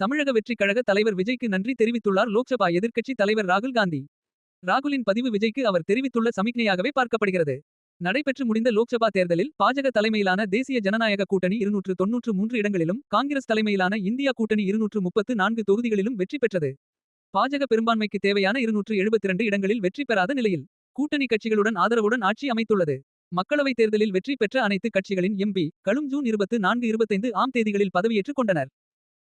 தமிழக வெற்றிக் கழக தலைவர் விஜய்க்கு நன்றி தெரிவித்துள்ளார் லோக்சபா எதிர்க்கட்சி தலைவர் ராகுல் காந்தி. ராகுலின் பதிவு விஜய்க்கு அவர் தெரிவித்துள்ள சமிக்ஞையாகவே பார்க்கப்படுகிறது. நடைபெற்று முடிந்த லோக்சபா தேர்தலில் பாஜக தலைமையிலான தேசிய ஜனநாயக கூட்டணி இருநூற்று தொன்னூற்று மூன்று இடங்களிலும் காங்கிரஸ் தலைமையிலான இந்தியா கூட்டணி இருநூற்று முப்பத்து நான்கு தொகுதிகளிலும் வெற்றி பெற்றது. பாஜக பெரும்பான்மைக்கு தேவையான இருநூற்று எழுபத்திரண்டு இடங்களில் வெற்றி பெறாத நிலையில் கூட்டணி கட்சிகளுடன் ஆதரவுடன் ஆட்சி அமைத்துள்ளது. மக்களவைத் தேர்தலில் வெற்றி பெற்ற அனைத்து கட்சிகளின் எம்பி களும் ஜூன் இருபத்து நான்கு இருபத்தைந்து ஆம் தேதிகளில் பதவியேற்றுக் கொண்டனர்.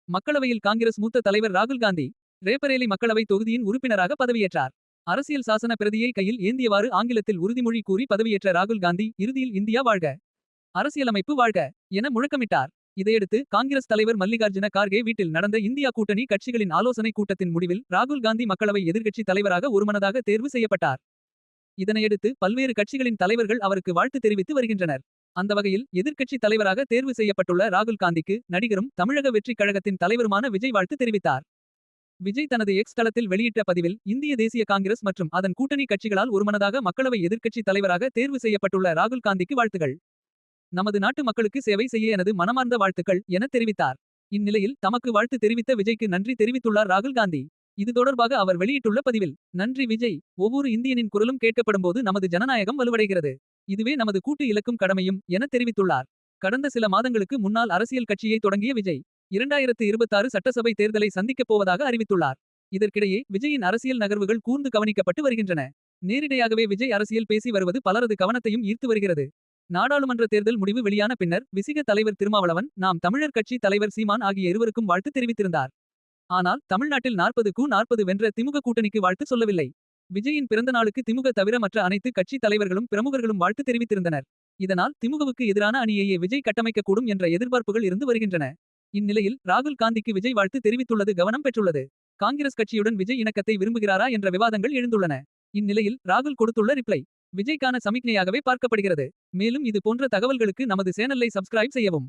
மக்களவையில் காங்கிரஸ் மூத்த தலைவர் ராகுல் காந்தி ரேபரேலி மக்களவை தொகுதியின் உறுப்பினராக பதவியேற்றார். அரசியல் சாசன பிரதியை கையில் ஏந்தியவாறு ஆங்கிலத்தில் உறுதிமொழி கூறி பதவியேற்ற ராகுல் காந்தி இறுதியில் இந்தியா வாழ்க அரசியலமைப்பு வாழ்க என முழக்கமிட்டார். இதையடுத்து காங்கிரஸ் தலைவர் மல்லிகார்ஜுன கார்கே வீட்டில் நடந்த இந்தியா கூட்டணி கட்சிகளின் ஆலோசனை கூட்டத்தின் முடிவில் ராகுல் காந்தி மக்களவை எதிர்க்கட்சி தலைவராக ஒருமனதாக தேர்வு செய்யப்பட்டார். இதனையடுத்து பல்வேறு கட்சிகளின் தலைவர்கள் அவருக்கு வாழ்த்து தெரிவித்து வருகின்றனர். அந்த வகையில் எதிர்க்கட்சி தலைவராக தேர்வு செய்யப்பட்டுள்ள ராகுல் காந்திக்கு நடிகரும் தமிழக வெற்றிக் கழகத்தின் தலைவருமான விஜய் வாழ்த்து தெரிவித்தார். விஜய் தனது எக்ஸ் தளத்தில் வெளியிட்ட பதிவில் இந்திய தேசிய காங்கிரஸ் மற்றும் அதன் கூட்டணி கட்சிகளால் ஒருமனதாக மக்களவை எதிர்க்கட்சி தலைவராக தேர்வு செய்யப்பட்டுள்ள ராகுல் காந்திக்கு வாழ்த்துகள் நமது நாட்டு மக்களுக்கு சேவை செய்ய எனது மனமார்ந்த வாழ்த்துக்கள் என தெரிவித்தார். இந்நிலையில் தமக்கு வாழ்த்து தெரிவித்த விஜய்க்கு நன்றி தெரிவித்துள்ளார் ராகுல் காந்தி. இது தொடர்பாக அவர் வெளியிட்டுள்ள பதிவில் நன்றி விஜய். ஒவ்வொரு இந்தியனின் குரலும் கேட்கப்படும்போது நமது ஜனநாயகம் வலுவடைகிறது. இதுவே நமது கூட்டு இலக்கும் கடமையும் என தெரிவித்துள்ளார். கடந்த சில மாதங்களுக்கு முன்னால் அரசியல் கட்சியை தொடங்கிய விஜய் இரண்டாயிரத்து இருபத்தாறு சட்டசபை தேர்தலை சந்திக்கப் போவதாக அறிவித்துள்ளார். இதற்கிடையே விஜயின் அரசியல் நகர்வுகள் கூர்ந்து கவனிக்கப்பட்டு வருகின்றன. நேரிடையாகவே விஜய் அரசியல் பேசி வருவது பலரது கவனத்தையும் ஈர்த்து வருகிறது. நாடாளுமன்ற தேர்தல் முடிவு வெளியான பின்னர் விசிக தலைவர் திருமாவளவன் நாம் தமிழர் கட்சி தலைவர் சீமான் ஆகிய இருவருக்கும் வாழ்த்து தெரிவித்திருந்தார். ஆனால் தமிழ்நாட்டில் நாற்பது கு நாற்பது வென்ற திமுக கூட்டணிக்கு வாழ்த்து சொல்லவில்லை. விஜயின் பிறந்த நாளுக்கு திமுக தவிர மற்ற அனைத்து கட்சி தலைவர்களும் பிரமுகர்களும் வாழ்த்து தெரிவித்திருந்தனர். இதனால் திமுகவுக்கு எதிரான அணியையே விஜய் கட்டமைக்கக்கூடும் என்ற எதிர்பார்ப்புகள் இருந்து வருகின்றன. இந்நிலையில் ராகுல் காந்திக்கு விஜய் வாழ்த்து தெரிவித்துள்ளது கவனம் பெற்றுள்ளது. காங்கிரஸ் கட்சியுடன் விஜய் இணக்கத்தை விரும்புகிறாரா என்ற விவாதங்கள் எழுந்துள்ளன. இந்நிலையில் ராகுல் கொடுத்துள்ள ரிப்ளை விஜய்க்கான சமிக்ஞையாகவே பார்க்கப்படுகிறது. மேலும் இது போன்ற தகவல்களுக்கு நமது சேனலை சப்ஸ்கிரைப் செய்யவும்.